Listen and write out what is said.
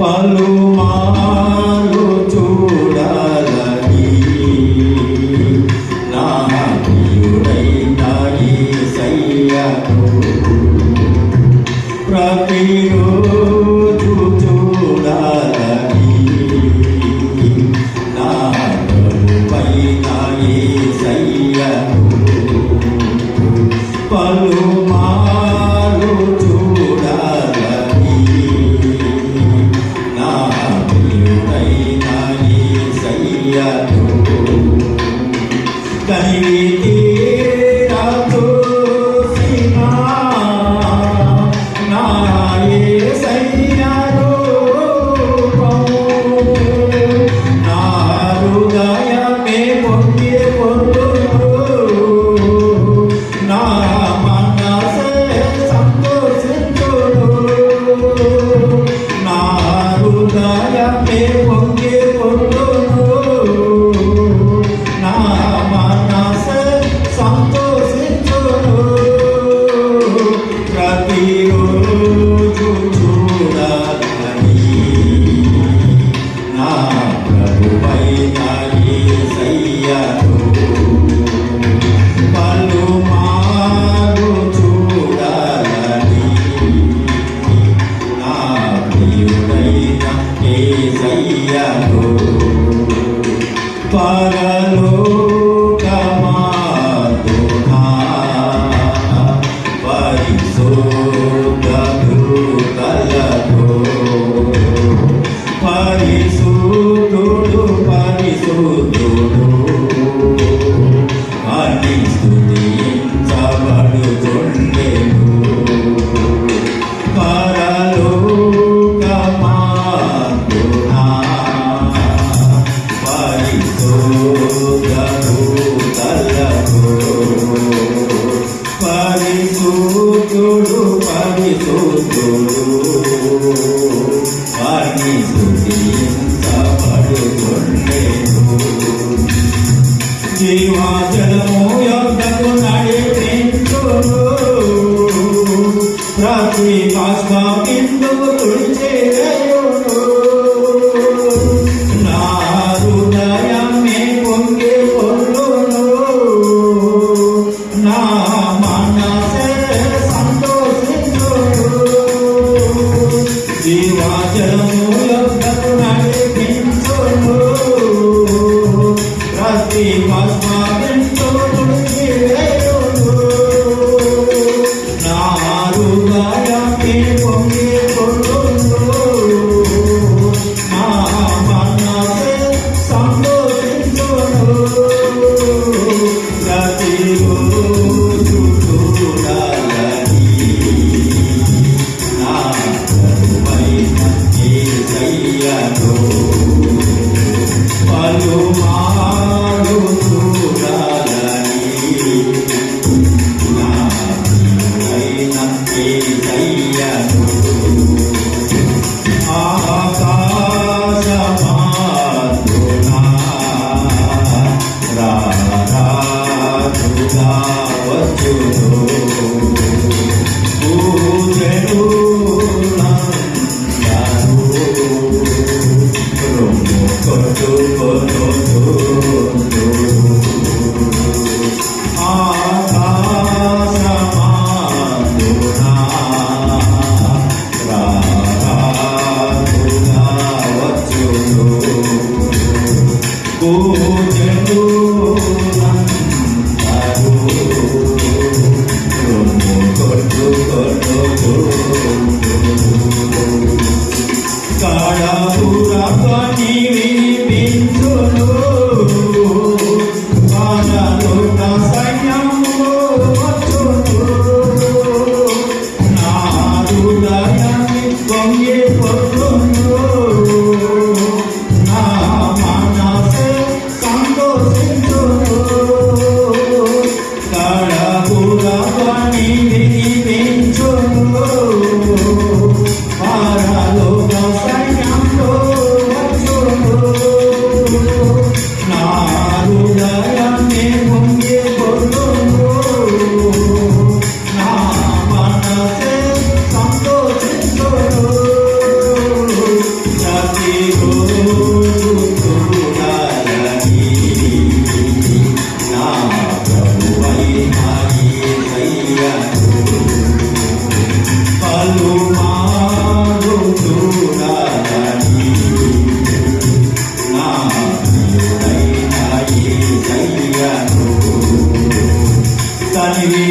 పలుమారు చూడాలని. నా ప్రియుడైనాయి సయ్యను ప్రతిరోజు చూడాలని. నా ప్రభుపైనాయి సయ్యను పలు đầy tiếng para కూతుడు పని కూతుడు పని ఎంత పడుకుండేడు జీవాజలము యొక్కకు నడిపించుడు Dios, রাখো তাহলে